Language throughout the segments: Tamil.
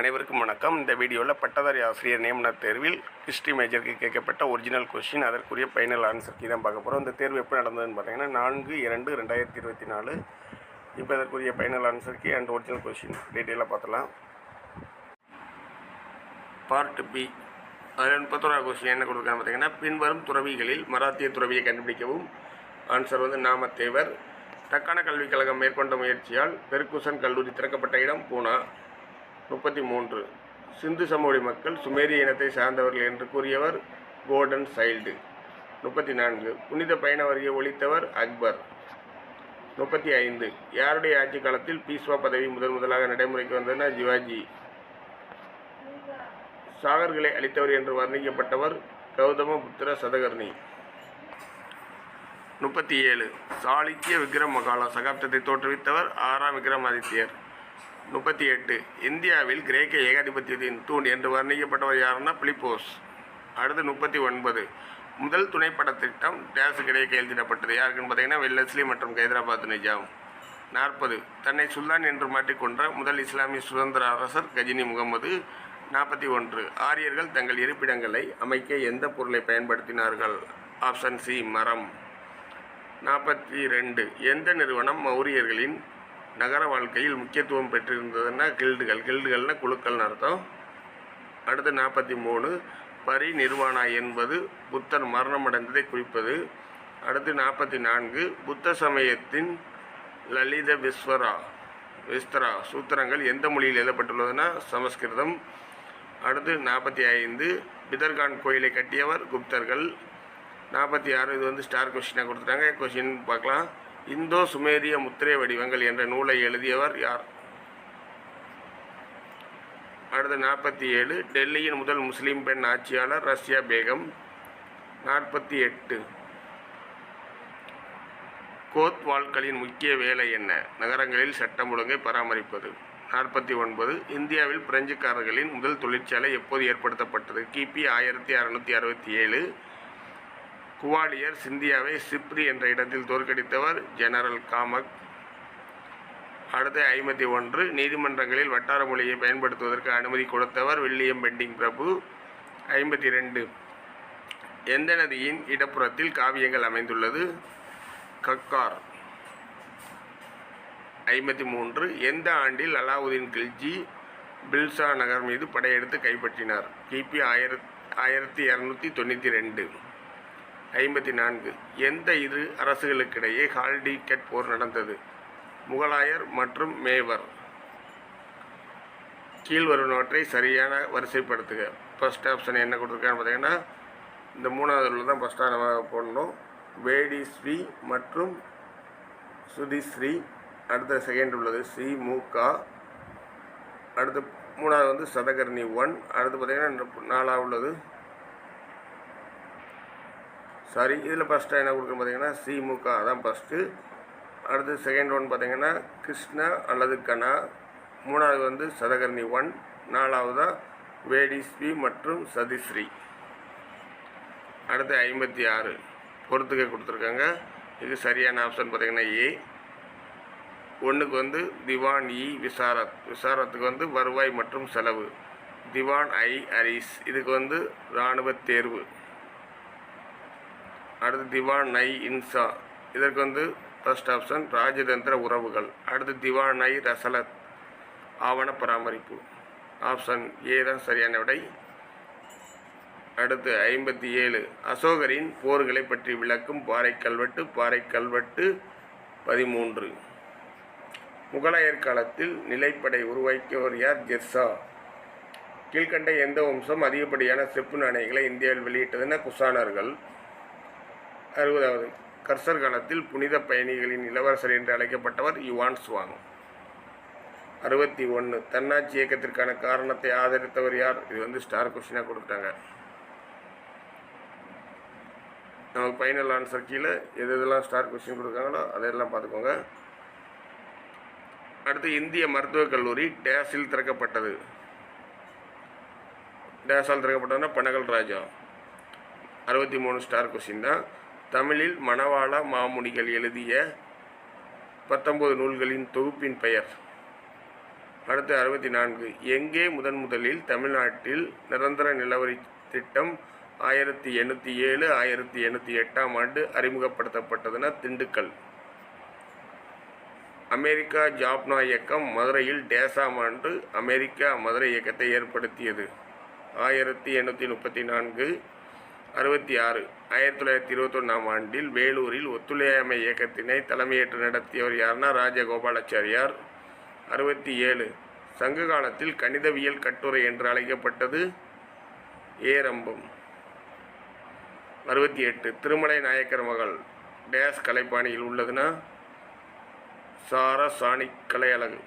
அனைவருக்கும் வணக்கம். இந்த வீடியோவில் பட்டதாரி ஆசிரியர் நியமன தேர்வில் ஹிஸ்ட்ரி மேஜருக்கு கேட்கப்பட்ட ஒரிஜினல் கொஸ்டின் அதற்குரிய ஃபைனல் ஆன்சர் கீ தான் பார்க்க போகிறோம் இந்த தேர்வு எப்போ நடந்ததுன்னு பார்த்தீங்கன்னா நான்கு இரண்டு ரெண்டாயிரத்தி இருபத்தி நாலு. இப்போ அதற்குரிய final answer key and original question டீட்டெயிலாக பார்த்தலாம் பார்ட் பி அதில் முப்பத்தோராவது கொஸ்டின் என்ன கொடுக்குறாங்க பார்த்தீங்கன்னா பின்வரும் துறவிகளில் மராத்திய துறவியை கண்டுபிடிக்கவும். ஆன்சர் வந்து நாமத்தேவர். தக்கான கல்விக் கழகம் மேற்கொண்ட முயற்சியால் பெர்குசன் கல்லூரி திறக்கப்பட்ட இடம் பூனா. முப்பத்தி மூன்று. சிந்து சமவெளி மக்கள் சுமேரிய இனத்தை சார்ந்தவர்கள் என்று கூறியவர் கோல்டன் சைல்டு. முப்பத்தி நான்கு. புனித பயண வரியை ஒழித்தவர் அக்பர். முப்பத்தி ஐந்து. யாருடைய ஆட்சி காலத்தில் பீஸ்வா பதவி முதன் முதலாக நடைமுறைக்கு வந்ததுன்னா ஜிவாஜி சாகர்களை அளித்தவர் என்று வர்ணிக்கப்பட்டவர் கௌதம புத்திர சதகர்ணி. முப்பத்தி ஏழு. சாளுக்கிய விக்ரம் மகாலா சகாப்தத்தை தோற்றுவித்தவர் ஆறாம் விக்ரமாதித்யர். முப்பத்தி எட்டு. இந்தியாவில் கிரேக்க ஏகாதிபத்தியத்தின் தூண் என்று வர்ணிக்கப்பட்டவர் யாருன்னா பிலிப்போஸ். அடுத்து முப்பத்தி ஒன்பது. முதல் துணைப்பட திட்டம் டேஸ் கிரேக்க எழுதிடப்பட்டது யாருக்குன்னு பார்த்தீங்கன்னா வெல்லஸ்லி மற்றும் ஹைதராபாத் நிஜாம். நாற்பது. தன்னை சுல்தான் என்று மாற்றிக்கொண்ட முதல் இஸ்லாமிய சுதந்திர அரசர் கஜினி முகமது. நாற்பத்தி ஒன்று. ஆரியர்கள் தங்கள் இருப்பிடங்களை அமைக்க எந்த பொருளை பயன்படுத்தினார்கள்? ஆப்ஷன் சி மரம். நாற்பத்தி ரெண்டு எந்த நிறுவனம் மௌரியர்களின் நகர வாழ்க்கையில் முக்கியத்துவம் பெற்றிருந்ததுன்னா கில்டுகள். கில்டுகள்னால் குழுக்கள் அர்த்தம். அடுத்து நாற்பத்தி மூணு பரி நிர்வாணா என்பது புத்தர் மரணமடைந்ததை குறிப்பது. அடுத்து நாற்பத்தி நான்கு புத்த சமயத்தின் லலித விஸ்வரா விஸ்தரா சூத்திரங்கள் எந்த மொழியில் எழுதப்பட்டுள்ளதுன்னா சமஸ்கிருதம். அடுத்து நாற்பத்தி ஐந்து பிதர்கான் கோயிலை கட்டியவர் குப்தர்கள். நாற்பத்தி ஆறு இது வந்து ஸ்டார் கொஷினாக கொடுத்துட்டாங்க. கொஷின் பார்க்கலாம். இந்தோ சுமேரிய முத்திரை வடிவங்கள் என்ற நூலை எழுதியவர் யார்? அடுத்து நாற்பத்தி ஏழு டெல்லியின் முதல் முஸ்லீம் பெண் ஆட்சியாளர் ரஷ்யா பேகம். நாற்பத்தி எட்டு கோத்வால்களின் முக்கிய வேலை என்ன? நகரங்களில் சட்டம் ஒழுங்கை பராமரிப்பது. நாற்பத்தி ஒன்பது இந்தியாவில் பிரெஞ்சுக்காரர்களின் முதல் தொழிற்சாலை எப்போது ஏற்படுத்தப்பட்டது? கிபி ஆயிரத்தி அறநூற்றி அறுபத்தி ஏழு குவாலியர் சிந்தியாவை சிப்ரி என்ற இடத்தில் தோற்கடித்தவர் ஜெனரல் காமக். அடுத்து ஐம்பத்தி ஒன்று நீதிமன்றங்களில் வட்டார மொழியை பயன்படுத்துவதற்கு அனுமதி கொடுத்தவர் வில்லியம் பெண்டிங் பிரபு. ஐம்பத்தி ரெண்டு எந்த நதியின் இடப்புறத்தில் காவியங்கள் அமைந்துள்ளது? கக்கார். ஐம்பத்தி மூன்று எந்த ஆண்டில் அலாவுதீன் கில்ஜி பில்சா நகர் மீது படையெடுத்து கைப்பற்றினார்? கிபி ஆயிரத் ஆயிரத்தி இரநூத்தி தொண்ணூற்றி ரெண்டு. ஐம்பத்தி நான்கு. எந்த இரு அரசுகளுக்கிடையே ஹால்டிகட் போர் நடந்தது? முகலாயர் மற்றும் மேவர். கீழ்வருவனவற்றை சரியான வரிசைப்படுத்துக. ஃபஸ்ட் ஆப்ஷன் என்ன கொடுத்துருக்கான்னு பார்த்தீங்கன்னா இந்த மூணாவதுல தான் ஃபஸ்ட்டாக நம்ம போடணும். வேடிஸ்ரீ மற்றும் சுதிஸ்ரீ அடுத்த செகண்ட் உள்ளது சி முகா அடுத்து மூணாவது வந்து சதகர்ணி ஒன். அடுத்து பார்த்தீங்கன்னா நாலாவது உள்ளது சாரி இதில் ஃபஸ்ட்டாக என்ன கொடுக்குறோம் பார்த்தீங்கன்னா சிமுக அதான் ஃபஸ்ட்டு அடுத்து செகண்ட் ஒன் பார்த்தீங்கன்னா கிருஷ்ணா அல்லது கனா. மூணாவது வந்து சதகர்ணி ஒன் நாலாவதாக வேடிஸ்வி மற்றும் சதிஸ்ரீ அடுத்து ஐம்பத்தி ஆறு. பொறுத்துக்க கொடுத்துருக்காங்க. இது சரியான ஆப்ஷன் பார்த்திங்கன்னா ஏ ஒன்றுக்கு வந்து திவான் இ விசாரத். விசாரத்துக்கு வந்து வருவாய் மற்றும் செலவு. திவான் ஐ அரிஸ். இதுக்கு வந்து இராணுவ தேர்வு. அடுத்து திவான் நை இன்சா. இதற்கு வந்து ஃபர்ஸ்ட் ஆப்ஷன் ராஜதந்திர உறவுகள். அடுத்து திவான் நை ரசலத் ஆவண பராமரிப்பு. ஆப்ஷன் ஏ தான் சரியான விடை. அடுத்து ஐம்பத்தி ஏழு அசோகரின் போர்களை பற்றி விளக்கும் பாறை கல்வெட்டு பாறை கல்வெட்டு பதிமூன்று. முகலாயர் காலத்தில் நிலைப்படை உருவாக்கியவர் யார்? ஜெர்சா. கீழ்கண்ட எந்த வம்சம் அதிகப்படியான செப்பு நாணயங்களை இந்தியாவில் வெளியிட்டதுன்னா குசானர்கள் அறுபதாவது. கர்சர் காலத்தில் புனித பயணிகளின் இளவரசர் என்று அழைக்கப்பட்டவர் யுவான் சுவாங் அறுபத்தி ஒன்று தன்னாட்சி இயக்கத்திற்கான காரணத்தை ஆதரித்தவர் யார்? இது வந்து ஸ்டார் கொஸ்டினாக கொடுத்துட்டாங்க. நமக்கு ஃபைனல் ஆன்சர் கீழே எது எதெல்லாம் ஸ்டார் கொஸ்டின் கொடுக்காங்களோ அதையெல்லாம் பார்த்துக்கோங்க. அடுத்து இந்திய மருத்துவக் கல்லூரி டேஸில் திறக்கப்பட்டது. டேஸால் திறக்கப்பட்டதுன்னா பனகல் ராஜா. அறுபத்தி மூணு ஸ்டார் கொஸ்டின் தான். தமிழில் மணவாள மாமுனிகள் எழுதிய பத்தொன்பது நூல்களின் தொகுப்பின் பெயர். அடுத்து அறுபத்தி நான்கு. எங்கே முதன் முதலில் தமிழ்நாட்டில் நிரந்தர நிலவரி திட்டம் ஆயிரத்தி எண்ணூற்றி ஏழு ஆயிரத்தி எண்ணூற்றி எட்டாம் ஆண்டு அறிமுகப்படுத்தப்பட்டதுன திண்டுக்கல். அமெரிக்கா ஜாப்னா இயக்கம் மதுரையில் டேசாம் ஆண்டு அமெரிக்கா மதுரை இயக்கத்தை ஏற்படுத்தியது. ஆயிரத்தி எண்ணூற்றி முப்பத்தி நான்கு அறுபத்தி ஆறு ஆயிரத்தி தொள்ளாயிரத்தி இருபத்தொன்னாம் ஆண்டில் வேலூரில் ஒத்துழையாமை இயக்கத்தினை தலைமையேற்று நடத்தியவர் யாருன்னா ராஜகோபாலாச்சாரியார். அறுபத்தி ஏழு சங்க காலத்தில் கணிதவியல் கட்டுரை என்று அழைக்கப்பட்டது ஏரம்பம். அறுபத்தி எட்டு திருமலை நாயக்கர் மகள் டேஸ் கலைப்பாணியில் உள்ளதுன்னா சாரசாணி கலையழகு.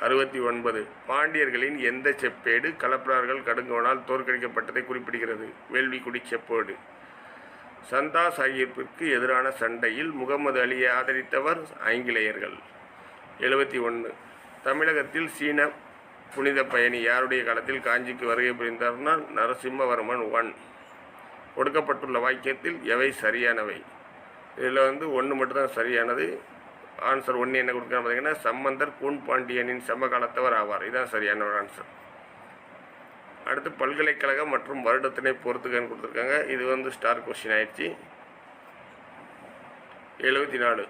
அறுபத்தி ஒன்பது. பாண்டியர்களின் எந்த செப்பேடு கலப்பிரார்கள் கடுங்கோனால் தோற்கடிக்கப்பட்டதை குறிப்பிடுகிறது? வேள்விக்குடி செப்பேடு. சந்தா சாஹிப்பிற்கு எதிரான சண்டையில் முகமது அலியை ஆதரித்தவர் ஆங்கிலேயர்கள். எழுபத்தி ஒன்று. தமிழகத்தில் சீன புனித பயணி யாருடைய காலத்தில் காஞ்சிக்கு வருகை புரிந்தார்னா நரசிம்மவர்மன் ஒன். கொடுக்கப்பட்டுள்ள வாக்கியத்தில் எவை சரியானவை? இதில் வந்து ஒன்று மட்டும்தான் சரியானது. ஆன்சர் ஒன்று என்ன கொடுக்குறாங்க பார்த்தீங்கன்னா சம்பந்தர் கூன் பாண்டியனின் சமகாலத்தவர் ஆவார். இதுதான் சரியான ஒரு ஆன்சர் அடுத்து பல்கலைக்கழகம் மற்றும் வருடத்தினை பொறுத்துக்கன்னு கொடுத்துருக்காங்க. இது வந்து ஸ்டார் கொஸ்டின் ஆயிடுச்சு. எழுபத்தி நாலு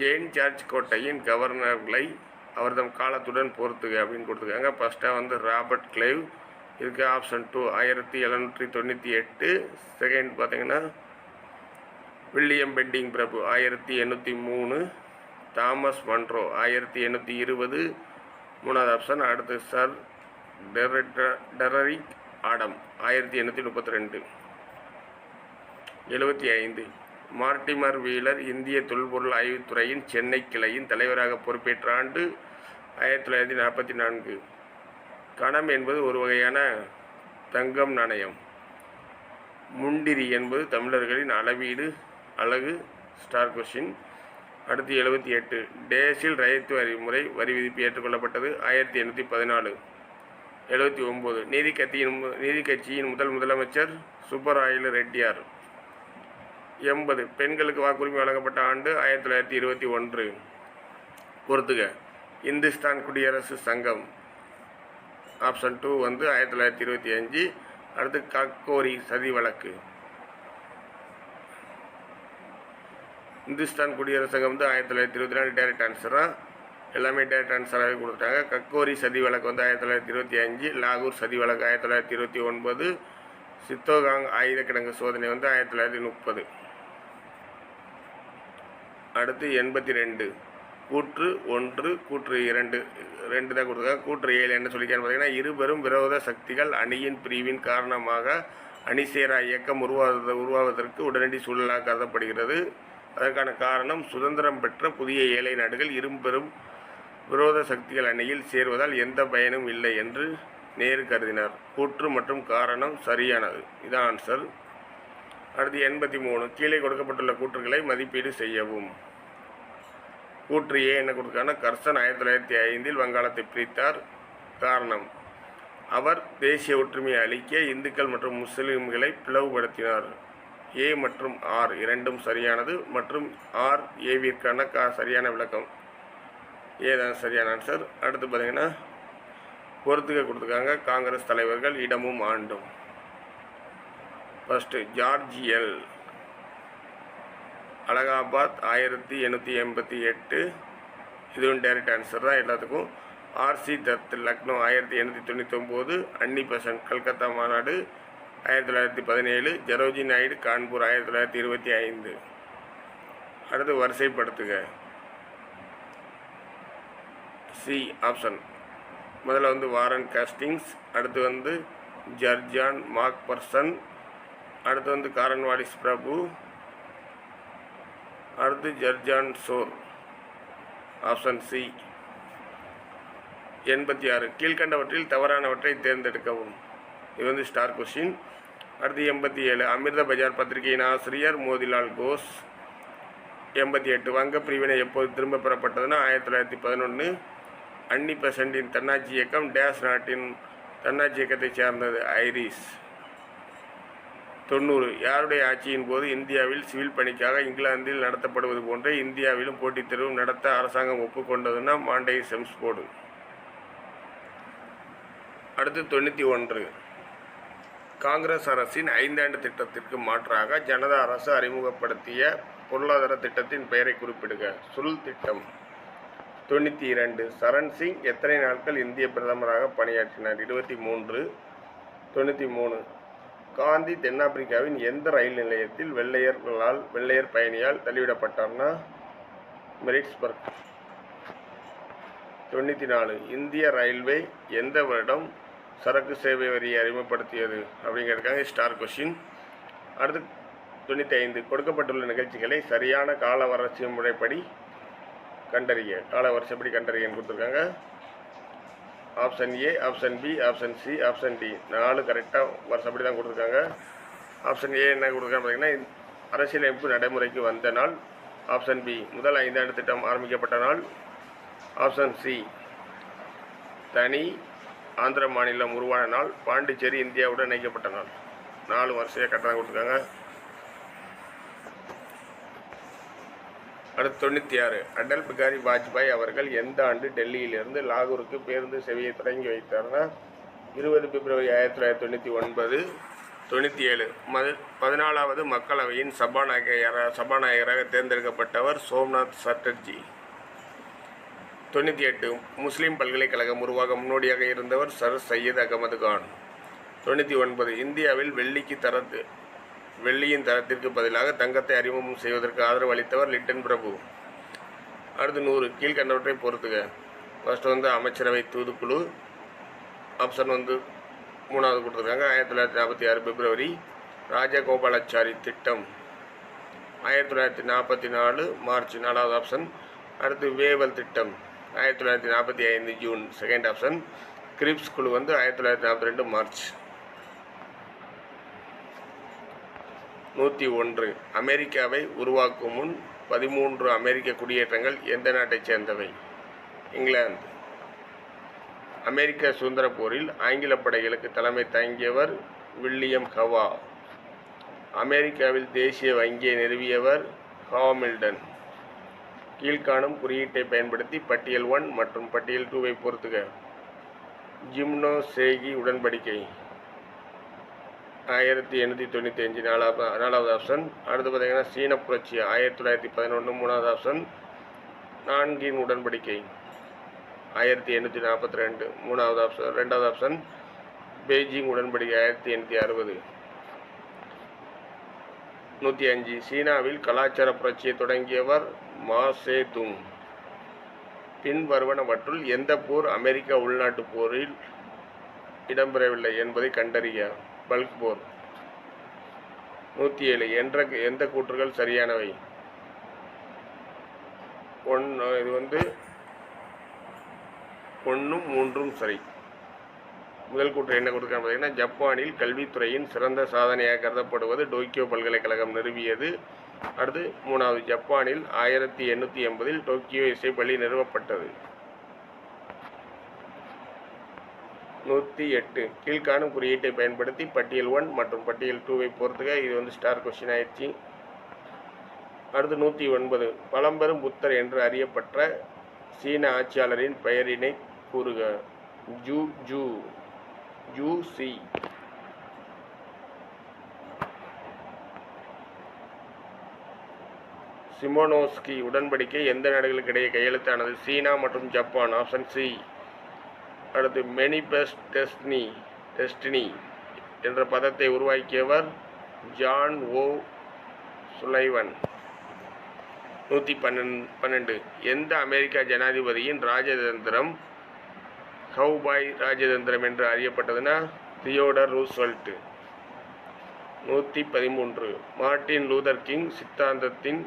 ஜெயின் சார்ஜ் கோட்டையின் கவர்னர்களை அவர்தம் காலத்துடன் பொறுத்துக அப்படின்னு கொடுத்துருக்காங்க. ஃபஸ்ட்டாக வந்து ராபர்ட் கிளைவ் இதுக்கு ஆப்ஷன் டூ ஆயிரத்தி எழுநூற்றி தொண்ணூற்றி எட்டு. செகண்ட் பார்த்தீங்கன்னா வில்லியம் பெண்டிங் பிரபு ஆயிரத்தி எண்ணூற்றி மூணு. தாமஸ் மன்ட்ரோ ஆயிரத்தி எண்ணூற்றி இருபது. மூணாவது ஆப்ஷன் அடுத்து சர் டெரரிக் ஆடம் ஆயிரத்தி எண்ணூற்றி முப்பத்தி ரெண்டு எழுபத்தி ஐந்து. மார்டிமர் வீலர் இந்திய தொல்பொருள் ஆய்வுத்துறையின் சென்னை கிளையின் தலைவராக பொறுப்பேற்ற ஆண்டு ஆயிரத்தி தொள்ளாயிரத்தி நாற்பத்தி நான்கு. கணம் என்பது ஒரு வகையான தங்கம் நாணயம். முண்டிரி என்பது தமிழர்களின் அளவீடு அழகு ஸ்டார் கொஷின் அடுத்து எழுபத்தி எட்டு. டேஸில் ரயத்து வரி முறை வரி விதிப்பு ஏற்றுக்கொள்ளப்பட்டது. ஆயிரத்தி எண்ணூற்றி பதினாலு. எழுபத்தி ஒம்பது. நீதி கட்சியின் மு- நீதி கட்சியின் முதல் முதலமைச்சர் சுப்பராயலு ரெட்டியார். எண்பது. பெண்களுக்கு வாக்குரிமை வழங்கப்பட்ட ஆண்டு ஆயிரத்தி தொள்ளாயிரத்தி இருபத்தி ஒன்று. பொறுத்துக. இந்துஸ்தான் குடியரசு சங்கம். ஆப்ஷன் டூ வந்து ஆயிரத்தி தொள்ளாயிரத்தி இருபத்தி அஞ்சு. அடுத்து கக்கோரி சதி வழக்கு. இந்துஸ்தான் குடியரசு சங்கம் வந்து ஆயிரத்தி தொள்ளாயிரத்தி இருபத்தி நாலு டேரக்ட் ஆன்சராக எல்லாமே டேரக்ட் ஆன்சராகவே கொடுத்துட்டாங்க. கக்கோரி சதி வழக்கு வந்து ஆயிரத்தி தொள்ளாயிரத்தி இருபத்தி அஞ்சு லாகூர் சதி வழக்கு ஆயிரத்தி தொள்ளாயிரத்தி இருபத்தி ஒன்பது சித்தோகாங் ஆயுத கிடங்கு சோதனை வந்து ஆயிரத்தி தொள்ளாயிரத்தி முப்பது. அடுத்து எண்பத்தி ரெண்டு கூற்று ஒன்று கூற்று இரண்டு ரெண்டு தான் கொடுத்துருக்காங்க. கூற்று ஏழு என்ன சொல்லிக்கான்னு பார்த்தீங்கன்னா இருபெரும் விரோத சக்திகள் அணியின் பிரிவின் காரணமாக அணிசேரா இயக்கம் உருவாவது உருவாவதற்கு உடனடி சூழலாக கருதப்படுகிறது. அதற்கான காரணம் சுதந்திரம் பெற்ற புதிய ஏழை நாடுகள் இரும்பெரும் விரோத சக்திகள் அணியில் சேர்வதால் எந்த பயனும் இல்லை என்று நேரு கருதினார். கூற்று மற்றும் காரணம் சரியானது. இதான் ஆன்சர் அடுத்து எண்பத்தி மூணு. கீழே கொடுக்கப்பட்டுள்ள கூற்றுகளை மதிப்பீடு செய்யவும். கூற்று ஏ என்ன கொடுக்கான கர்சன் ஆயிரத்தி தொள்ளாயிரத்தி ஐந்தில் வங்காளத்தை பிரித்தார். காரணம் அவர் தேசிய ஒற்றுமையை அளிக்க இந்துக்கள் மற்றும் முஸ்லிம்களை பிளவுபடுத்தினார். ஏ மற்றும் ஆர் இரண்டும் சரியானது மற்றும் ஆர் ஏவிற்கான கா சரியான விளக்கம். ஏ தான் சரியான ஆன்சர் அடுத்து பார்த்தீங்கன்னா பொறுத்துக்க கொடுத்துருக்காங்க காங்கிரஸ் தலைவர்கள் இடமும் ஆண்டும். ஃபஸ்ட்டு ஜார்ஜியல் அலகாபாத் ஆயிரத்தி எண்ணூற்றி எண்பத்தி எட்டு. இதுவும் டைரக்ட் ஆன்சர் தான் எல்லாத்துக்கும். ஆர்சி தத் லக்னோ ஆயிரத்தி எண்ணூற்றி தொண்ணூற்றி ஒம்பது அன்னி பெசன்ட் கல்கத்தா மாநாடு ஆயிரத்தி தொள்ளாயிரத்தி பதினேழு ஜரோஜி நாயுடு கான்பூர் ஆயிரத்தி தொள்ளாயிரத்தி இருபத்தி ஐந்து. அடுத்து வரிசைப்படுத்துக. சி ஆப்ஷன் முதல்ல வந்து வாரன் காஸ்டிங்ஸ் அடுத்து வந்து ஜர்ஜான் மார்க் பர்சன் அடுத்து வந்து காரன்வாடிஸ் பிரபு அடுத்து ஜர்ஜான் சோர். ஆப்ஷன் சி எண்பத்தி ஆறு. கீழ்கண்டவற்றில் தவறானவற்றை தேர்ந்தெடுக்கவும். இது வந்து ஸ்டார் கொஷின் அடுத்து எண்பத்தி ஏழு அமிர்த பஜார் பத்திரிகையின் ஆசிரியர் மோதிலால் கோஸ் எண்பத்தி எட்டு. வங்க பிரிவினை எப்போது திரும்ப பெறப்பட்டதுன்னா ஆயிரத்தி தொள்ளாயிரத்தி பதினொன்று அன்னி பெசண்டின் தன்னாட்சி இயக்கம் டேஸ் நாட்டின் தன்னாட்சி இயக்கத்தைச் சேர்ந்தது ஐரிஸ். தொண்ணூறு. யாருடைய ஆட்சியின் போது இந்தியாவில் சிவில் பணிக்காக இங்கிலாந்தில் நடத்தப்படுவது போன்றே இந்தியாவிலும் போட்டித் தேர்வு நடத்த அரசாங்கம் ஒப்புக்கொண்டதுன்னா மாண்டே செம்ஸ் போர்டு. அடுத்து தொண்ணூற்றி ஒன்று. காங்கிரஸ் அரசின் ஐந்தாண்டு திட்டத்திற்கு மாற்றாக ஜனதா அரசு அறிமுகப்படுத்திய பொருளாதார திட்டத்தின் பெயரை குறிப்பிடுக. சுல் திட்டம். தொண்ணூற்றி இரண்டு. சரண் சிங் எத்தனை நாட்கள் இந்திய பிரதமராக பணியாற்றினார்? இருபத்தி மூன்று. தொண்ணூற்றி மூணு. காந்தி தென்னாப்பிரிக்காவின் எந்த ரயில் நிலையத்தில் வெள்ளையர்களால் வெள்ளையர் பயணியால் தள்ளிவிடப்பட்டார்னா? மெரிட்ஸ்பர்க். தொண்ணூற்றி நாலு. இந்திய ரயில்வே எந்த வருடம் சரக்கு சேவை வரியை அறிமுகப்படுத்தியது அப்படிங்கிறதுக்காக ஸ்டார் கொஷின் அடுத்து தொண்ணூற்றி ஐந்து கொடுக்கப்பட்டுள்ள நிகழ்ச்சிகளை சரியான கால வறட்சி முறைப்படி கண்டறிய. கால வரிசைப்படி கண்டறியன்னு கொடுத்துருக்காங்க? Option A option B option C option D நாலு கரெக்டாக வருஷப்படி தான் கொடுத்துருக்காங்க. ஆப்ஷன் ஏ என்ன கொடுக்குறாங்க பார்த்தீங்கன்னா அரசியலமைப்பு நடைமுறைக்கு வந்த நாள். ஆப்ஷன் பி முதல் ஐந்தாண்டு திட்டம் ஆரம்பிக்கப்பட்ட நாள். ஆப்ஷன் சி தனி ஆந்திர மாநிலம் உருவான நாள் பாண்டிச்சேரி இந்தியாவுடன் இணைக்கப்பட்ட நாள். நாலு வருஷையாக கட்டணம் கொடுத்துருக்காங்க. அடுத்து தொண்ணூற்றி ஆறு அடல் பிகாரி வாஜ்பாய் அவர்கள் எந்த ஆண்டு டெல்லியிலிருந்து லாகூருக்கு பேருந்து சேவையை தொடங்கி வைத்தார்னா இருபது பிப்ரவரி ஆயிரத்தி தொள்ளாயிரத்தி தொண்ணூற்றி ஒன்பது தொண்ணூற்றி ஏழு மது பதினாலாவது மக்களவையின் சபாநாயகராக சபாநாயகராக தேர்ந்தெடுக்கப்பட்டவர் சோம்நாத் சட்டர்ஜி. தொண்ணூற்றி எட்டு முஸ்லீம் பல்கலைக்கழகம் உருவாக முன்னோடியாக இருந்தவர் சர் சையத் அகமது கான். தொண்ணூற்றி ஒன்பது இந்தியாவில் வெள்ளிக்கு தரத்து வெள்ளியின் தரத்திற்கு பதிலாக தங்கத்தை அறிமுகம் செய்வதற்கு ஆதரவு அளித்தவர் லிட்டன் பிரபு. அடுத்து நூறு கீழ்கண்டவற்றை பொறுத்துக. ஃபர்ஸ்ட் வந்து அமைச்சரவை தூதுக்குழு ஆப்ஷன் வந்து மூணாவது கொடுத்துருக்காங்க. ஆயிரத்தி தொள்ளாயிரத்தி நாற்பத்தி ஆறு பிப்ரவரி ராஜகோபாலாச்சாரி திட்டம். ஆயிரத்தி தொள்ளாயிரத்தி நாற்பத்தி நாலு மார்ச் நாலாவது ஆப்ஷன் அடுத்து வேவல் திட்டம். ஆயிரத்தி தொள்ளாயிரத்தி நாற்பத்தி ஐந்து ஜூன் செகண்ட் ஆப்ஷன் கிரிப்ஸ் குழு வந்து ஆயிரத்தி தொள்ளாயிரத்தி நாற்பத்தி ரெண்டு மார்ச். நூற்றி ஒன்று. அமெரிக்காவை உருவாக்கும் முன் பதிமூன்று அமெரிக்க குடியேற்றங்கள் எந்த நாட்டைச் சேர்ந்தவை? இங்கிலாந்து. அமெரிக்க சுதந்திர போரில் ஆங்கில படைகளுக்கு தலைமை தாங்கியவர் வில்லியம் ஹவா. அமெரிக்காவில் தேசிய வங்கியை நிறுவியவர் ஹாமில்டன் கீழ்காணும் குறியீட்டை பயன்படுத்தி பட்டியல் ஒன் மற்றும் பட்டியல் டூவை பொறுத்துக. ஜிம்னோ சேகி உடன்படிக்கை. ஆயிரத்தி எண்ணூற்றி தொண்ணூற்றி அஞ்சு நாலாவது நாலாவது ஆப்ஷன் அடுத்து பார்த்தீங்கன்னா சீன புரட்சி ஆயிரத்தி தொள்ளாயிரத்தி பதினொன்று மூணாவது ஆப்ஷன் நான்கின் உடன்படிக்கை. ஆயிரத்தி எண்ணூற்றி நாற்பத்தி ரெண்டு மூணாவது ஆப்ஷன் ரெண்டாவது ஆப்ஷன் பெய்ஜிங் உடன்படிக்கை ஆயிரத்தி எண்ணூற்றி அறுபது. நூற்றி அஞ்சு. சீனாவில் கலாச்சார புரட்சியை தொடங்கியவர் மா துங் பின்வருவனவற்றுள் எந்த போர் அமெரிக்க உள்நாட்டு போரில் இடம்பெறவில்லை என்பதை கண்டறிய பல்க் போர். நூற்றி ஏழு என்ற எந்த கூற்றுகள் சரியானவை? ஒன்று இது வந்து ஒன்றும் மூன்றும் சரி. முதல் கூற்று என்ன கொடுக்குறாங்க பார்த்தீங்கன்னா ஜப்பானில் கல்வித்துறையின் சிறந்த சாதனையாக கருதப்படுவது டோக்கியோ பல்கலைக்கழகம் நிறுவியது. அடுத்து மூணாவது ஜப்பானில் ஆயிரத்தி எண்ணூற்றி எண்பதில் டோக்கியோ இசைப்பள்ளி நிறுவப்பட்டது. நூற்றி எட்டு கீழ்காணும் குறியீட்டை பயன்படுத்தி பட்டியல் ஒன் மற்றும் பட்டியல் டூவை பொறுத்துக. இது வந்து ஸ்டார் கொஸ்டின் ஆயிடுச்சு. அடுத்து நூற்றி ஒன்பது பழம்பெரும் புத்தர் என்று அறியப்பட்ட சீன ஆட்சியாளரின் பெயரினை கூறுக. ஜூ ஜூ ஜூ சி. சிமோனோஸ்கி உடன்படிக்கை எந்த நாடுகளுக்கிடையே கையெழுத்தானது? சீனா மற்றும் ஜப்பான். Option C. அடுத்து மெனிபெஸ்ட் டெஸ்டினி டெஸ்டினி என்ற பதத்தை உருவாக்கியவர் ஜான் ஓ. சுலைவன். நூற்றி பன்னெண் பன்னெண்டு. எந்த அமெரிக்கா ஜனாதிபதியின் ராஜதந்திரம் ஹவுபாய் ராஜதந்திரம் என்று அறியப்பட்டதுன்னா தியோடர் ரூஸ்வெல்ட்டு நூற்றி பதிமூன்று. மார்ட்டின் லூதர் கிங் சித்தாந்தத்தின்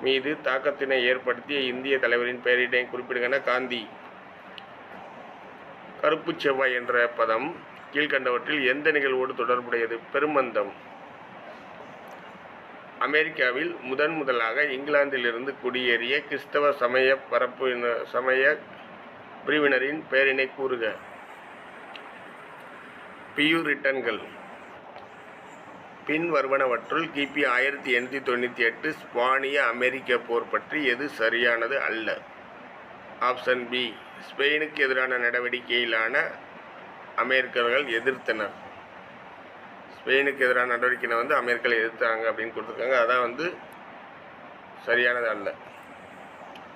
மீது தாக்கத்தினை ஏற்படுத்திய இந்திய தலைவரின் பெயரினை குறிப்பிடுங்கன்னா காந்தி. கருப்பு செவ்வாய் என்ற பதம் கீழ்கண்டவற்றில் எந்த நிகழ்வோடு தொடர்புடையது? பெருமந்தம். அமெரிக்காவில் முதன் முதலாக இங்கிலாந்திலிருந்து குடியேறிய கிறிஸ்தவ சமய பரப்பு சமய பிரிவினரின் பெயரினை கூறுக. பியூரிட்டன்கள். பின் வருவனவற்றுள் கிபி ஆயிரத்தி எண்ணூற்றி தொண்ணூற்றி எட்டு ஸ்பானிய அமெரிக்க போர் பற்றி எது சரியானது அல்ல? Option B. ஸ்பெயினுக்கு எதிரான நடவடிக்கையிலான அமெரிக்கர்கள் எதிர்த்தனர். ஸ்பெயினுக்கு எதிரான நடவடிக்கையை வந்து அமெரிக்கர்கள் எதிர்த்தாங்க அப்படின்னு கொடுத்துருக்காங்க. அதான் வந்து சரியானது அல்ல.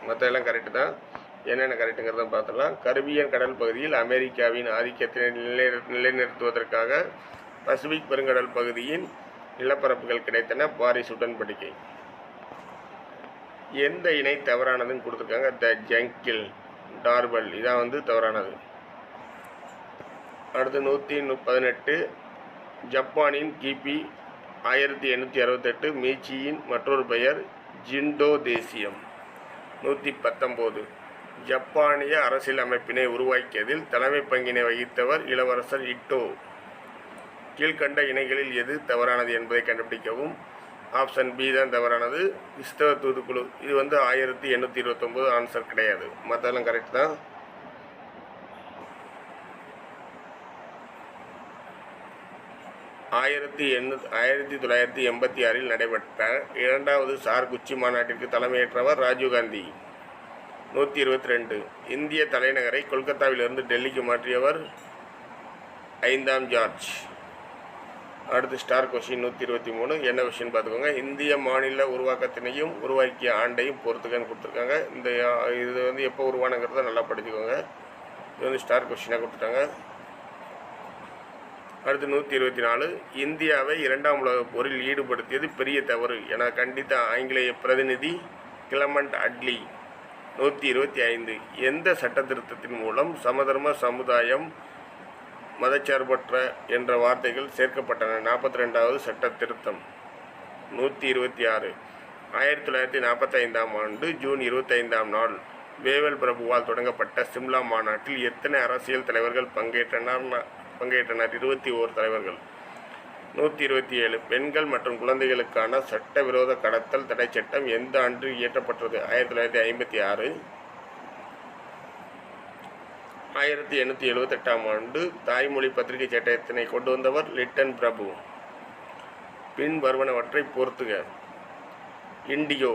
மற்ற எல்லாம் கரெக்டு தான். என்னென்ன கரெக்டுங்கிறத பார்த்துக்கலாம் கருவியன் கடல் பகுதியில் அமெரிக்காவின் ஆதிக்கத்தை நிலை நிலைநிறுத்துவதற்காக பசிபிக் பெருங்கடல் பகுதியின் நிலப்பரப்புகள் கிடைத்தன. பாரிஸ் உடன்படிக்கை. எந்த இணை தவறானதுன்னு கொடுத்துருக்காங்க. த ஜங்கில் டார்பல். இதான் வந்து தவறானது. அடுத்து நூற்றி பதினெட்டு ஜப்பானின் கிபி ஆயிரத்தி எண்ணூற்றி அறுபத்தெட்டு மீச்சியின் மற்றொரு பெயர் ஜிண்டோ தேசியம் நூற்றி பத்தொம்போது. ஜப்பானிய அரசியல் அமைப்பினை உருவாக்கியதில் தலைமை பங்கினை வகித்தவர் இளவரசர் இட்டோ. கீழ்கண்ட இணைகளில் எது தவறானது என்பதை கண்டுபிடிக்கவும். ஆப்ஷன் பி தான் தவறானது. கிறிஸ்தவ தூதுக்குழு. இது வந்து ஆயிரத்தி எண்ணூற்றி இருபத்தொம்போது ஆன்சர் கிடையாது. மற்றெல்லாம் கரெக்ட் தான். ஆயிரத்தி எண்ணூத் ஆயிரத்தி தொள்ளாயிரத்தி எண்பத்தி ஆறில் நடைபெற்ற இரண்டாவது சார் குச்சி மாநாட்டிற்கு தலைமையேற்றவர் ராஜீவ்காந்தி நூற்றி இருபத்தி ரெண்டு இந்திய தலைநகரை கொல்கத்தாவிலிருந்து டெல்லிக்கு மாற்றியவர் ஐந்தாம் ஜார்ஜ். அடுத்து ஸ்டார் கொஷின் நூற்றி இருபத்தி மூணு என்ன கொஷின் பார்த்துக்கோங்க. இந்திய மாநில உருவாக்கத்தினையும் உருவாக்கிய ஆண்டையும் பொறுத்துக்கன்னு கொடுத்துருக்காங்க. இந்த இது வந்து எப்போ உருவானுங்கிறத நல்லா படிச்சுக்கோங்க. இது வந்து ஸ்டார் கொஷினாக கொடுத்துட்டாங்க. அடுத்து நூற்றி இருபத்தி நாலு இந்தியாவை இரண்டாம் உலக போரில் ஈடுபடுத்தியது பெரிய தவறு என கண்டித்த ஆங்கிலேய பிரதிநிதி கிளமண்ட் அட்லி. நூற்றி இருபத்தி ஐந்து எந்த சட்ட திருத்தத்தின் மூலம் சமதர்ம சமுதாயம் மதச்சார்பற்ற என்ற வார்த்தைகள் சேர்க்கப்பட்டன. நாற்பத்தி ரெண்டாவது சட்ட திருத்தம் நூற்றி இருபத்தி ஆறு ஆயிரத்தி தொள்ளாயிரத்தி நாற்பத்தைந்தாம் ஆண்டு ஜூன் இருபத்தைந்தாம் நாள் வேவல் பிரபுவால் தொடங்கப்பட்ட சிம்லா மாநாட்டில் எத்தனை அரசியல் தலைவர்கள் பங்கேற்றனர் பங்கேற்றனர்? இருபத்தி ஓர் தலைவர்கள் நூற்றி இருபத்தி ஏழு. பெண்கள் மற்றும் குழந்தைகளுக்கான சட்டவிரோத கடத்தல் தடை சட்டம் எந்த ஆண்டு இயற்றப்பட்டது? ஆயிரத்தி தொள்ளாயிரத்தி ஐம்பத்தி ஆறு ஆயிரத்தி எண்ணூற்றி எழுபத்தெட்டாம் ஆண்டு தாய்மொழி பத்திரிகை சட்டத்தினை கொண்டு வந்தவர் லிட்டன் பிரபு. பின் வருவனவற்றை பொறுத்துக. இண்டிகோ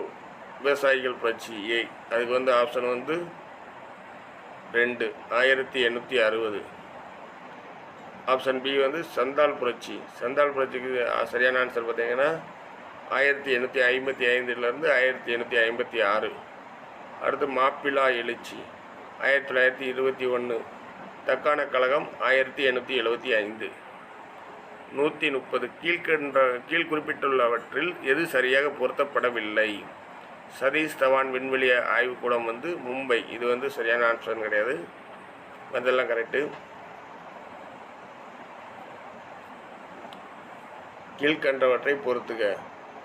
விவசாயிகள் புரட்சி ஏ. அதுக்கு வந்து ஆப்ஷன் வந்து ரெண்டு ஆயிரத்தி எண்ணூற்றி அறுபது. ஆப்ஷன் பி வந்து சந்தால் புரட்சி. சந்தால் புரட்சிக்கு சரியான ஆன்சர் பார்த்தீங்கன்னா ஆயிரத்தி எண்ணூற்றி ஐம்பத்தி ஐந்துலேருந்து ஆயிரத்தி எண்ணூற்றி ஐம்பத்தி ஆறு. அடுத்து மாப்பிளா எழுச்சி. ஆயிரத்தி தொள்ளாயிரத்தி இருபத்தி ஒன்று தக்கான கழகம் ஆயிரத்தி எண்ணூற்றி எழுபத்தி ஐந்து. நூற்றி முப்பது கீழ்கண்ட கீழ் குறிப்பிட்டுள்ளவற்றில் எது சரியாக பொருத்தப்படவில்லை. சதீஷ் தவான் விண்வெளி ஆய்வுக்கூடம் வந்து மும்பை. இது வந்து சரியான ஆன்சர் கிடையாது. அதெல்லாம் கரெக்டு கீழ்கண்டவற்றை பொறுத்துக.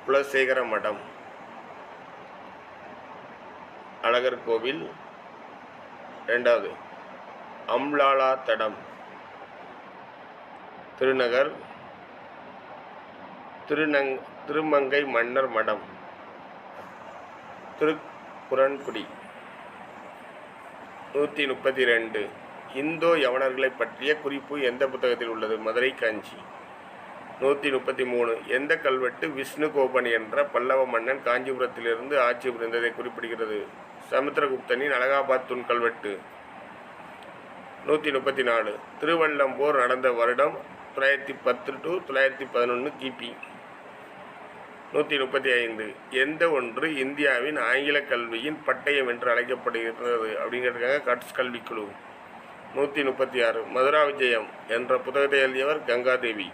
குலசேகர மடம். அழகர் கோவில். ரெண்டாவது அம்லாலா தடம். திருநகர் திருநங் திருமங்கை மன்னர் மடம். திருக்குரன்குடி நூற்றி முப்பத்தி ரெண்டு இந்தோ யவனர்களை பற்றிய குறிப்பு எந்த புத்தகத்தில் உள்ளது? மதுரை காஞ்சி. நூற்றி முப்பத்தி மூணு எந்த கல்வெட்டு விஷ்ணு கோபன் என்ற பல்லவ மன்னன் காஞ்சிபுரத்திலிருந்து ஆட்சி புரிந்ததை குறிப்பிடுகிறது? சமுத்திரகுப்தனின் அலகாபாத் தூண் கல்வெட்டு நூற்றி முப்பத்தி நாலு திருவள்ளம்போர் நடந்த வருடம் தொள்ளாயிரத்தி பத்து டு தொள்ளாயிரத்தி பதினொன்று கிபி. நூற்றி முப்பத்தி ஐந்து எந்த ஒன்று இந்தியாவின் ஆங்கில கல்வியின் பட்டயம் என்று அழைக்கப்படுகிறது அப்படிங்கிறதுக்காக கட்ஸ் கல்விக்குழு. நூற்றி முப்பத்தி ஆறு. மதுரா விஜயம் என்ற புத்தகத்தை எழுதியவர் கங்காதேவி.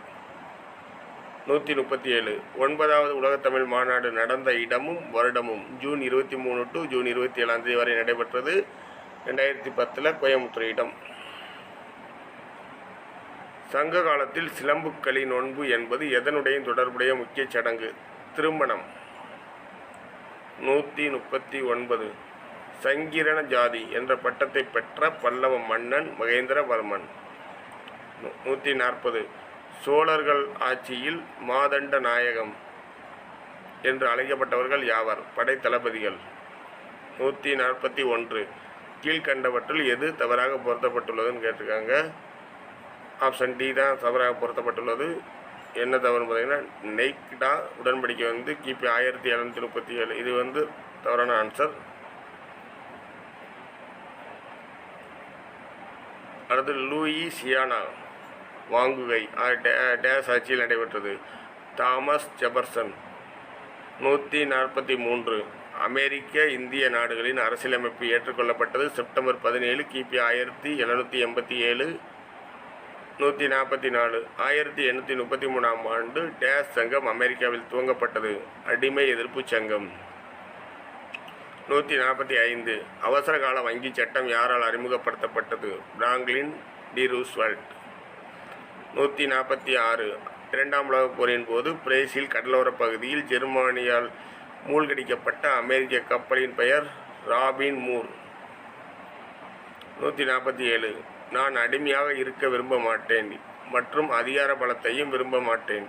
நூற்றி முப்பத்தி ஏழு. ஒன்பதாவது உலகத்தமிழ் மாநாடு நடந்த இடமும் வருடமும் ஜூன் இருபத்தி மூணு டு ஜூன் இருபத்தி ஏழாம் தேதி வரை நடைபெற்றது. ரெண்டாயிரத்தி பத்தில் கோயம்புத்தூர் இடம். சங்க காலத்தில் சிலம்புக்களி நோன்பு என்பது எதனுடைய தொடர்புடைய முக்கிய சடங்கு. திருமணம். நூற்றி முப்பத்தி ஒன்பது. சங்கிரண ஜாதி என்ற பட்டத்தை பெற்ற பல்லவ மன்னன் மகேந்திரவர்மன். நூ- நூற்றி நாற்பது. சோழர்கள் ஆட்சியில் மாதண்ட நாயகம் என்று அழைக்கப்பட்டவர்கள் யாவர்? படைத்தளபதிகள் நூற்றி நாற்பத்தி ஒன்று. கீழ்கண்டவற்றில் எது தவறாக பொருத்தப்பட்டுள்ளதுன்னு கேட்டிருக்காங்க. ஆப்ஷன் டி தான் தவறாக பொருத்தப்பட்டுள்ளது. என்ன தவறுன்னு பார்த்தீங்கன்னா நெய்க்டா உடன்படிக்கை வந்து கிபி ஆயிரத்தி எழுநூற்றி முப்பத்தி ஏழு. இது வந்து தவறான ஆன்சர் அடுத்து லூயிசியானா வாங்குகை. டேஸ் ஆட்சியில் நடைபெற்றது. Thomas Jefferson. நூற்றி நாற்பத்தி மூன்று. அமெரிக்க இந்திய நாடுகளின் அரசியலமைப்பு ஏற்றுக்கொள்ளப்பட்டது. செப்டம்பர் பதினேழு கிபி ஆயிரத்தி எழுநூற்றி எண்பத்தி ஏழு. நூற்றி நாற்பத்தி நாலு. ஆயிரத்தி எண்ணூற்றி முப்பத்தி மூணாம் ஆண்டு டேஸ் சங்கம் அமெரிக்காவில் துவங்கப்பட்டது. அடிமை எதிர்ப்பு சங்கம். நூற்றி நாற்பத்தி ஐந்து. அவசர கால வங்கி சட்டம் யாரால் அறிமுகப்படுத்தப்பட்டது? Franklin D. ரூஸ்வெல்ட். நூற்றி நாற்பத்தி ஆறு. இரண்டாம் உலகப் போரின் போது பிரேசில் கடலோரப் பகுதியில் ஜெர்மானியால் மூழ்கடிக்கப்பட்ட அமெரிக்க கப்பலின் பெயர் ராபின் மூர். நூற்றி நாற்பத்தி ஏழு. நான் அடிமையாக இருக்க விரும்ப மாட்டேன் மற்றும் அதிகார பலத்தையும் விரும்ப மாட்டேன்.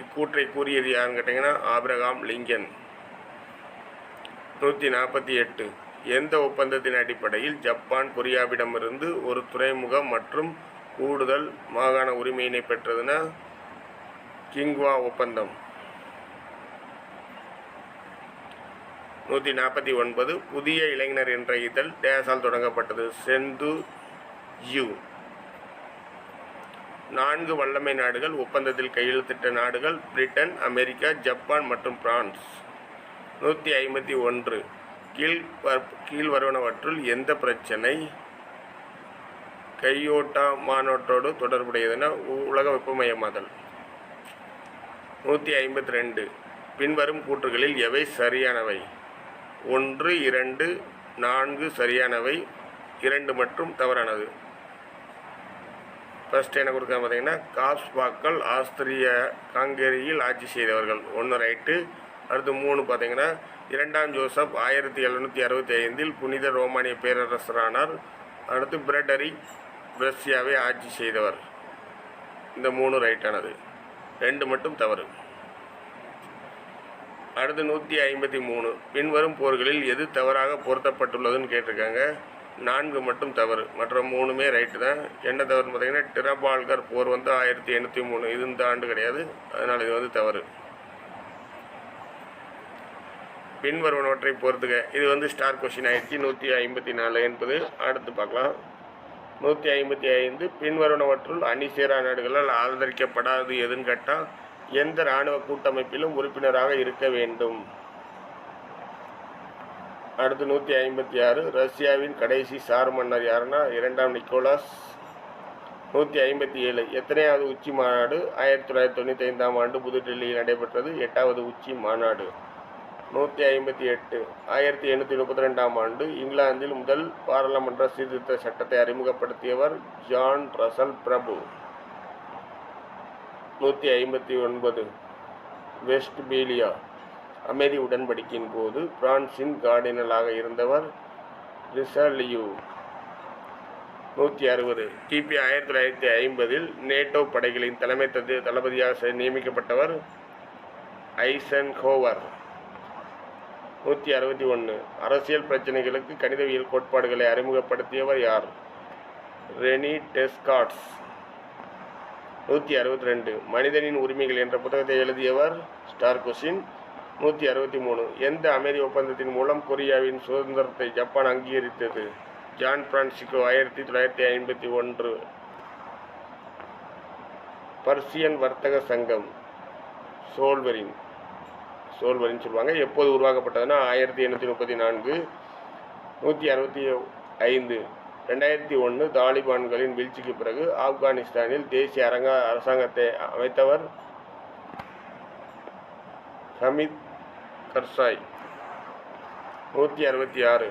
இக்கூற்றை கூறியது யாருன்னு கேட்டிங்கன்னா ஆபிரகாம் லிங்கன். நூற்றி நாற்பத்தி எட்டு. எந்த ஒப்பந்தத்தின் அடிப்படையில் ஜப்பான் கொரியாவிடமிருந்து ஒரு துறைமுகம் மற்றும் கூடுதல் மாகாண உரிமையினை பெற்றதுன்னா கிங்வா ஒப்பந்தம். நூற்றி நாற்பத்தி ஒன்பது புதிய இளைஞர் என்ற இதழ் டேஸால் தொடங்கப்பட்டது. செந்து யூ. நான்கு வல்லமை நாடுகள் ஒப்பந்தத்தில் கையெழுத்திட்ட நாடுகள் பிரிட்டன் அமெரிக்கா ஜப்பான் மற்றும் பிரான்ஸ். நூற்றி ஐம்பத்தி ஒன்று கீழ் வர்- கீழ் வருவனவற்றுள் எந்த பிரச்சனை கையோட்டா மாநாட்டோடு தொடர்புடையதுன்னா உ- உலக வெப்பமயமாதல் நூற்றி ஐம்பத்தி ரெண்டு பின்வரும் கூற்றுகளில் எவை சரியானவை? ஒன்று இரண்டு நான்கு சரியானவை இரண்டு மற்றும் தவறானது. ஃபர்ஸ்ட் என்ன கொடுக்க பார்த்தீங்கன்னா காஸ்பாக்கள் ஆஸ்திரிய காங்கேரியில் ஆட்சி செய்தவர்கள். ஒன்று ரைட்டு அடுத்து மூணு பார்த்தீங்கன்னா இரண்டாம் ஜோசப் ஆயிரத்தி எழுநூற்றி அறுபத்தி ஐந்தில் புனித ரோமானிய பேரரசரானார். அடுத்து பிரெடரிக் பிரஸ்யாவை ஆட்சி செய்தவர். இந்த மூணு ரைட்டானது. ரெண்டு மட்டும் தவறு. அடுத்து நூற்றி ஐம்பத்தி மூணு. பின்வரும் போர்களில் எது தவறாக பொருத்தப்பட்டுள்ளதுன்னு கேட்டிருக்காங்க. நான்கு மட்டும் தவறு. மற்ற மூணுமே ரைட்டு தான். என்ன தவறுன்னு பார்த்தீங்கன்னா டிரபால்கர் போர் வந்து ஆயிரத்தி எண்ணூற்றி மூணு. இது இந்த ஆண்டு கிடையாது. அதனால் இது வந்து தவறு. பின்வருவனவற்றை பொறுத்துக்க இது வந்து ஸ்டார் கொஷின் ஆயிடுச்சு. நூற்றி ஐம்பத்தி நாலு என்பது. அடுத்து பார்க்கலாம். நூற்றி ஐம்பத்தி ஐந்து பின்வருவனவற்றுள் அணிசேரா நாடுகளால் ஆதரிக்கப்படாது எதுன்னு கேட்டால் எந்த இராணுவ கூட்டமைப்பிலும் உறுப்பினராக இருக்க வேண்டும். அடுத்து நூற்றி ஐம்பத்தி ஆறு ரஷ்யாவின் கடைசி சார் மன்னர் யாருன்னா இரண்டாம் நிக்கோலாஸ். நூற்றி ஐம்பத்தி ஏழு எத்தனையாவது உச்சி மாநாடு ஆயிரத்தி தொள்ளாயிரத்தி தொண்ணூற்றி ஐந்தாம் ஆண்டு புதுடெல்லியில் நடைபெற்றது. எட்டாவது உச்சி மாநாடு. நூற்றி ஐம்பத்தி எட்டு ஆயிரத்தி எண்ணூற்றி முப்பத்தி ரெண்டாம் ஆண்டு இங்கிலாந்தில் முதல் பாராளுமன்ற சீர்திருத்த சட்டத்தை அறிமுகப்படுத்தியவர் ஜான் ரசல் பிரபு. நூற்றி ஐம்பத்தி ஒன்பது வெஸ்ட் பீலியா அமைதி உடன்படிக்கையின் போது பிரான்சின் கார்டினலாக இருந்தவர் ரிசலியூ. நூற்றி அறுபது கிபி ஆயிரத்தி தொள்ளாயிரத்தி ஐம்பதில் நேட்டோ படைகளின் தலைமை தந்தி தளபதியாக நியமிக்கப்பட்டவர் ஐசன் ஹோவர் நூற்றி அறுபத்தி ஒன்று அரசியல் பிரச்சனைகளுக்கு கணிதவியல் கோட்பாடுகளை அறிமுகப்படுத்தியவர் யார்? Rene Descartes. நூற்றி அறுபத்தி ரெண்டு மனிதனின் உரிமைகள் என்ற புத்தகத்தை எழுதியவர் ஸ்டார் கொஷின் நூற்றி அறுபத்தி மூணு. எந்த அமைதி ஒப்பந்தத்தின் மூலம் கொரியாவின் சுதந்திரத்தை ஜப்பான் அங்கீகரித்தது? ஜான் பிரான்சிகோ ஆயிரத்தி தொள்ளாயிரத்தி ஐம்பத்தி ஒன்று. பர்சியன் வர்த்தக சங்கம். சோல்வரின். சோல்வரின் சொல்லுவாங்க. எப்போது உருவாக்கப்பட்டதுன்னா ஆயிரத்தி எண்ணூற்றி முப்பத்தி நான்கு நூற்றி அறுபத்தி ஐந்து ரெண்டாயிரத்தி ஒன்று தாலிபான்களின் வீழ்ச்சிக்கு பிறகு ஆப்கானிஸ்தானில் தேசிய அரங்க அரசாங்கத்தை அமைத்தவர் ஹமித் கர்சாய். நூற்றி அறுபத்தி ஆறு.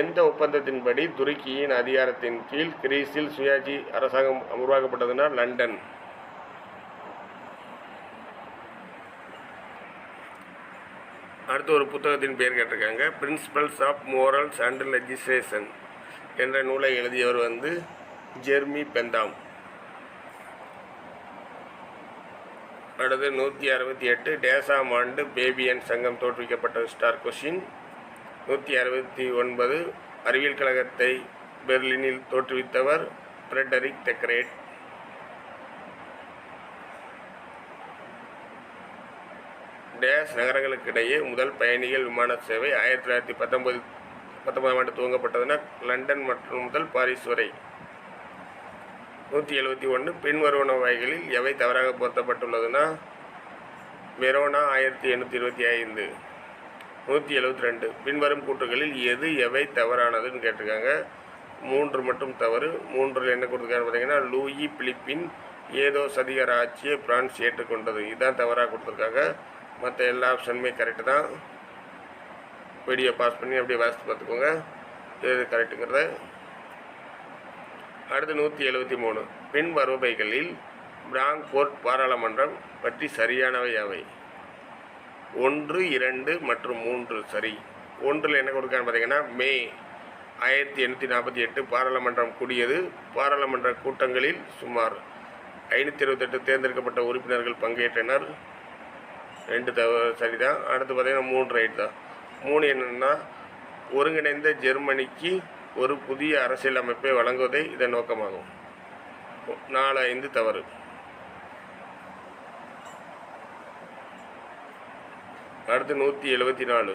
எந்த ஒப்பந்தத்தின்படி துருக்கியின் அதிகாரத்தின் கீழ் கிரீஸில் சுயாட்சி அரசாங்கம் உருவாக்கப்பட்டதுன்னா லண்டன். அடுத்து ஒரு புத்தகத்தின் பேர் கேட்டிருக்காங்க. Principles of morals and legislation என்ற நூலை எழுதியவர் வந்து ஜெர்மி பெந்தாம். அடுத்து நூற்றி அறுபத்தி எட்டு டேசாம் ஆண்டு பேபியன் சங்கம் தோற்றுவிக்கப்பட்ட ஸ்டார் கொஷின் நூற்றி அறுபத்தி ஒன்பது அறிவியல் கழகத்தை பெர்லினில் தோற்றுவித்தவர் ஃப்ரெடரிக் தெக்ரேட் டேஸ் நகரங்களுக்கிடையே முதல் பயணிகள் விமான சேவை ஆயிரத்தி தொள்ளாயிரத்தி பத்தொன்பது பத்தொன்பதாம் ஆண்டு துவங்கப்பட்டதுன்னா லண்டன் மற்றும் முதல் பாரிஸ் வரை. நூற்றி எழுபத்தி ஒன்று பின்வருவன வகைகளில் எவை தவறாக பொருத்தப்பட்டுள்ளதுன்னா வெரோனா ஆயிரத்தி எண்ணூற்றி இருபத்தி ஐந்து நூற்றி எழுபத்தி ரெண்டு. பின்வரும் கூற்றுகளில் எது எவை தவறானதுன்னு கேட்டிருக்காங்க. மூன்று மட்டும் தவறு. மூன்றில் என்ன கொடுத்துருக்காங்க பார்த்தீங்கன்னா லூயி பிலிப்பின் ஏதோ சதிகார ஆட்சியை பிரான்ஸ் ஏற்றுக்கொண்டது. இதுதான் தவறாக கொடுத்துருக்காங்க. மற்ற எல்லா ஆப்ஷனுமே கரெக்டு தான். வீடியோ பாஸ் பண்ணி அப்படியே வாசித்து பார்த்துக்கோங்க. எது கரெக்டுங்கிறத அடுத்து நூற்றி எழுபத்தி மூணு. பின் வருபைகளில் பிராங்க்போர்ட் பாராளுமன்றம் பற்றி சரியானவை அவை ஒன்று இரண்டு மற்றும் மூன்று. சரி. ஒன்றில் என்ன கொடுக்கான்னு பார்த்தீங்கன்னா மே ஆயிரத்தி எண்ணூற்றி நாற்பத்தி எட்டு பாராளுமன்றம் கூடியது. பாராளுமன்ற கூட்டங்களில் சுமார் ஐநூற்றி இருபத்தெட்டு தேர்ந்தெடுக்கப்பட்ட உறுப்பினர்கள் பங்கேற்றனர். ரெண்டு தவ சரிதான். அடுத்து பார்த்தீங்கன்னா மூணு ரைட் தான். மூணு என்னென்னா ஒருங்கிணைந்த ஜெர்மனிக்கு ஒரு புதிய அரசியல் அமைப்பை வழங்குவதே இதன் நோக்கமாகும். நாலு ஐந்து தவறு. அடுத்து நூற்றி எழுபத்தி நாலு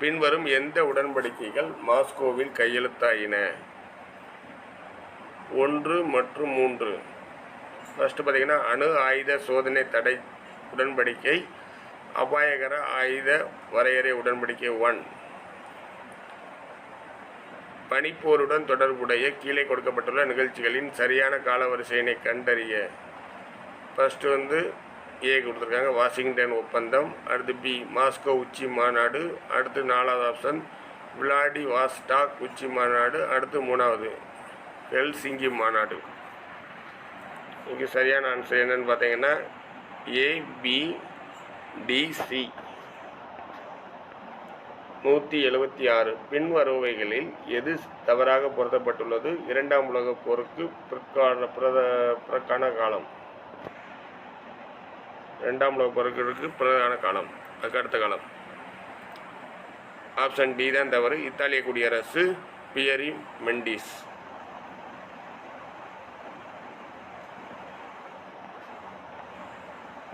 பின்வரும் எந்த உடன்படிக்கைகள் மாஸ்கோவில் கையெழுத்தாயின? ஒன்று மற்றும் மூன்று. ஃபஸ்ட்டு பார்த்தீங்கன்னா அணு ஆயுத சோதனை தடை உடன்படிக்கை அபாயகர ஆயுத வரையறை உடன்படிக்கை ஒன். பனிப்போருடன் தொடர்புடைய கீழே கொடுக்கப்பட்டுள்ள நிகழ்ச்சிகளின் சரியான காலவரிசையினை கண்டறிய ஃபஸ்ட்டு வந்து ஏ கொடுத்துருக்காங்க வாஷிங்டன் ஒப்பந்தம் அடுத்து பி மாஸ்கோ உச்சி மாநாடு அடுத்து நாலாவது ஆப்ஷன் விளாடி வாஸ்டாக் உச்சி மாநாடு அடுத்து மூணாவது ஹெல்சிங்கி மாநாடு. இங்கே சரியான ஆன்சர் என்னன்னு பார்த்தீங்கன்னா ஏபிடிசி நூற்றி எழுபத்தி ஆறு. பின்வருவைகளில் எது தவறாக பொருத்தப்பட்டுள்ளது? இரண்டாம் உலகப் போருக்கு பிற்கால பிரத பிறக்கான காலம். இரண்டாம் உலகப் போருக்கு பிரதான காலம். அதுக்கு அடுத்த காலம். ஆப்ஷன் டி தான் தவறு. இத்தாலிய குடியரசு பியரி மெண்டிஸ்.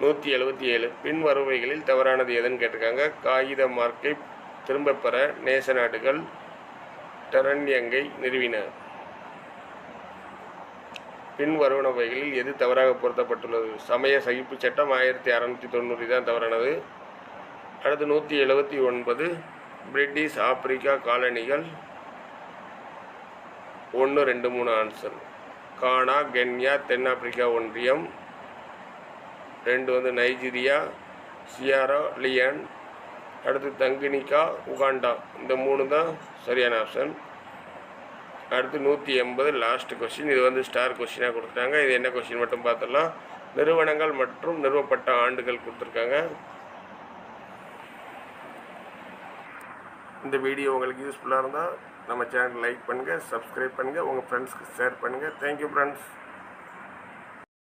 நூற்றி எழுபத்தி ஏழு. பின்வருவைகளில் தவறானது எதுன்னு கேட்டிருக்காங்க? காகித மார்க்கை திரும்பப் பெற நேச நாடுகள் டரண்யங்கை நிறுவின. பின்வருவனவைகளில் எது தவறாக பொருத்தப்பட்டுள்ளது? சமய சகிப்பு சட்டம் ஆயிரத்தி அறநூற்றி தொண்ணூறு தான் தவறானது. அடுத்து நூற்றி எழுபத்தி ஒன்பது. பிரிட்டிஷ் ஆப்பிரிக்கா காலனிகள் ஒன்று ரெண்டு மூணு ஆன்சர். கானா கென்யா தென்னாப்பிரிக்கா ஒன்றியம். ரெண்டு வந்து நைஜீரியா சியாரா லியன் அடுத்து தங்கினிகா உகாண்டா. இந்த மூணு தான் சரியான ஆப்ஷன் அடுத்து நூற்றி எண்பது லாஸ்ட் கொஸ்டின் இது வந்து ஸ்டார் கொஸ்டினாக கொடுத்துட்டாங்க. இது என்ன கொஸ்டின் மட்டும் பார்த்துடலாம். நிறுவனங்கள் மற்றும் நிறுவப்பட்ட ஆண்டுகள் கொடுத்துருக்காங்க. இந்த வீடியோ உங்களுக்கு யூஸ்ஃபுல்லாக இருந்தால் நம்ம சேனல் லைக் பண்ணுங்கள் சப்ஸ்கிரைப் பண்ணுங்கள் உங்கள் ஃப்ரெண்ட்ஸ்க்கு ஷேர் பண்ணுங்கள் தேங்க்யூ ஃப்ரெண்ட்ஸ்